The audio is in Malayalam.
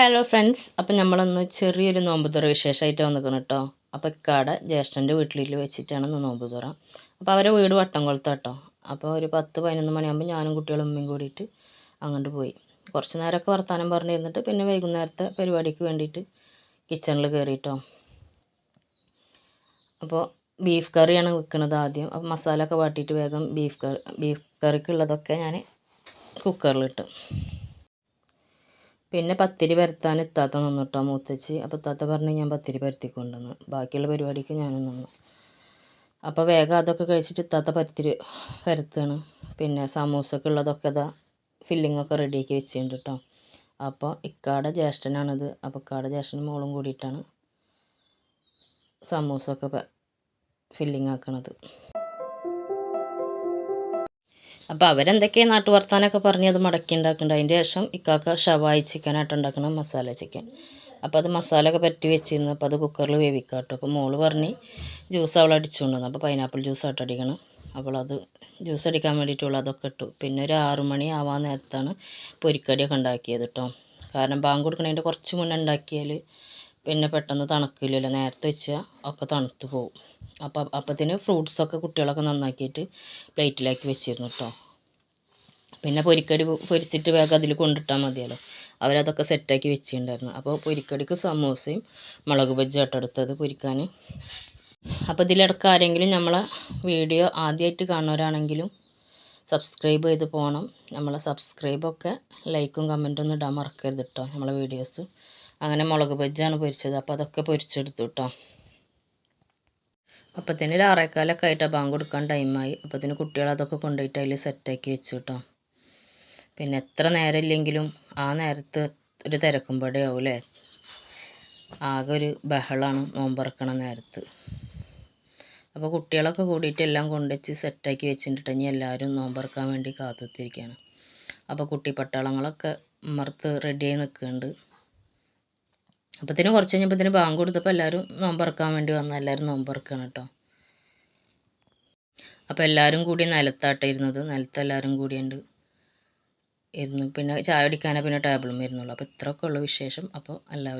ഹലോ ഫ്രണ്ട്സ് അപ്പം നമ്മളൊന്ന് ചെറിയൊരു നോമ്പ് തുറ വിശേഷമായിട്ട് വന്നിക്കണം കേട്ടോ അപ്പോൾ ഇക്കാടെ ജ്യേഷ്ഠന്റെ വീട്ടിൽ വെച്ചിട്ടാണ് ഇന്ന് നോമ്പ് തുറ അപ്പോൾ അവരെ വീട് വട്ടംകുളത്ത് കേട്ടോ അപ്പോൾ ഒരു പത്ത് പതിനൊന്ന് മണിയാകുമ്പോൾ ഞാനും കുട്ടികളും ഉമ്മയും കൂടിയിട്ട് അങ്ങോട്ട് പോയി. കുറച്ച് നേരമൊക്കെ വർത്തമാനം പറഞ്ഞിരുന്നിട്ട് പിന്നെ വൈകുന്നേരത്തെ പരിപാടിക്ക് വേണ്ടിയിട്ട് കിച്ചണിൽ കയറിയിട്ടോ അപ്പോൾ ബീഫ് കറിയാണ് വെക്കുന്നത് ആദ്യം. അപ്പോൾ മസാല ഒക്കെ വാട്ടിയിട്ട് വേഗം ബീഫ് കറി ബീഫ് കറിക്കുള്ളതൊക്കെ ഞാൻ കുക്കറിലിട്ടു പിന്നെ പത്തിരി പരത്താൻ ഇത്താത്ത നിന്നു കേട്ടോ മൂത്തച്ചി. അപ്പോൾ ഇത്താത്ത പറഞ്ഞ് ഞാൻ പത്തിരി പരത്തിക്കൊണ്ടുവന്ന്. ബാക്കിയുള്ള പരിപാടിക്ക് ഞാനും നിന്നു. അപ്പോൾ വേഗം അതൊക്കെ കഴിച്ചിട്ട് ഇത്താത്ത പത്തിരി പരത്താണ്. പിന്നെ സമൂസക്കുള്ളതൊക്കെ ഇതാ ഫില്ലിങ്ങൊക്കെ റെഡിയാക്കി വെച്ചിട്ടുണ്ട് കേട്ടോ അപ്പോൾ ഇക്കാടെ ജ്യേഷ്ഠനാണിത്. അപ്പോൾ ഇക്കാടെ ജ്യേഷ്ഠനും മോളും കൂടിയിട്ടാണ് സമൂസൊക്കെ ഫില്ലിങ് ആക്കണത്. അപ്പോൾ അവരെന്തൊക്കെയാണ് നാട്ടു വർത്താനൊക്കെ പറഞ്ഞ് അത് മടക്കി ഉണ്ടാക്കുന്നുണ്ട് അതിന്റെ ശേഷം ഇക്കാക്ക ഷവായി ചിക്കനായിട്ട് ഉണ്ടാക്കണം മസാല ചിക്കൻ അപ്പോൾ അത് മസാല ഒക്കെ പറ്റി വെച്ചിരുന്നു. അപ്പോൾ അത് കുക്കറിൽ വേവിക്കാം കേട്ടോ അപ്പോൾ മോൾ പറഞ്ഞ് ജ്യൂസ് അവൾ അടിച്ചുകൊണ്ട് വന്നു അപ്പോൾ പൈനാപ്പിൾ ജ്യൂസ് ആയിട്ട് അടിക്കണം. അപ്പോൾ അത് ജ്യൂസ് അടിക്കാൻ വേണ്ടിയിട്ടുള്ള അതൊക്കെ ഇട്ടു. പിന്നെ ഒരു ആറു മണി ആവാൻ നേരത്താണ് പൊരിക്കടിയൊക്കെ ഉണ്ടാക്കിയത് കേട്ടോ കാരണം ബാങ്ക് കൊടുക്കണതിന്റെ കുറച്ച് മുന്നേ ഉണ്ടാക്കിയാൽ പിന്നെ പെട്ടെന്ന് തണുക്കില്ലല്ലോ. നേരത്തെ വെച്ചാൽ ഒക്കെ തണുത്ത് പോവും. അപ്പം അപ്പത്തിന് ഫ്രൂട്ട്സൊക്കെ കുട്ടികളൊക്കെ നന്നാക്കിയിട്ട് പ്ലേറ്റിലാക്കി വെച്ചിരുന്നു കേട്ടോ പിന്നെ പൊരിക്കടി പൊരിച്ചിട്ട് വേഗം അതിൽ കൊണ്ടിട്ടാൽ മതിയല്ലോ. അവരതൊക്കെ സെറ്റാക്കി വെച്ചിട്ടുണ്ടായിരുന്നു. അപ്പോൾ പൊരിക്കടിക്ക് സമൂസയും മുളക് ബജ്ജി എടുത്തത് പൊരിക്കാൻ അപ്പോൾ ഇതിലിടക്ക് ആരെങ്കിലും നമ്മളെ വീഡിയോ ആദ്യമായിട്ട് കാണുന്നവരാണെങ്കിലും സബ്സ്ക്രൈബ് ചെയ്ത് പോകണം നമ്മളെ സബ്സ്ക്രൈബൊക്കെ ലൈക്കും കമന്റും ഒന്നും ഇടാൻ മറക്കരുത് കേട്ടോ നമ്മളെ വീഡിയോസ്. അങ്ങനെ മുളക് ബജ്ജാണ് പൊരിച്ചത്. അപ്പോൾ അതൊക്കെ പൊരിച്ചെടുത്തു കേട്ടോ അപ്പത്തിന് ആറേക്കാലൊക്കെ ആയിട്ടാണ് ബാങ്ക് കൊടുക്കാൻ ടൈമായി അപ്പത്തിന് കുട്ടികൾ അതൊക്കെ കൊണ്ടുപോയിട്ട് അതിൽ സെറ്റാക്കി വെച്ചു കേട്ടോ പിന്നെ എത്ര നേരം ഇല്ലെങ്കിലും ആ നേരത്ത് ഒരു തിരക്കുമ്പോഴേ ആവും അല്ലേ ആകെ ഒരു ബഹളമാണ് നോമ്പറക്കണ നേരത്ത്. അപ്പോൾ കുട്ടികളൊക്കെ കൂടിയിട്ട് എല്ലാം കൊണ്ടുവച്ച് സെറ്റാക്കി വെച്ചിട്ട് ഇനി എല്ലാവരും നോമ്പറക്കാൻ വേണ്ടി കാത്തുത്തിരിക്കുകയാണ് അപ്പോൾ കുട്ടി പട്ടാളങ്ങളൊക്കെ ഉമ്മർത്ത് റെഡിയായി നിൽക്കുന്നുണ്ട്. അപ്പത്തിന് കുറച്ച് കഴിഞ്ഞപ്പോൾ ബാങ്ക് കൊടുത്തപ്പോൾ എല്ലാവരും നോമ്പറക്കാൻ വേണ്ടി വന്നു. എല്ലാവരും നോമ്പറക്കാണ് കേട്ടോ അപ്പോൾ എല്ലാവരും കൂടി നിലത്താട്ട ഇരുന്നത്. നിലത്ത് എല്ലാവരും കൂടിയുണ്ട് ഇരുന്നു. പിന്നെ ചായ കുടിക്കാനാണ് പിന്നെ ടേബിളും വരുന്നുള്ളൂ അപ്പോൾ ഇത്രയൊക്കെ ഉള്ളൂ വിശേഷം. അപ്പോൾ എല്ലാവരും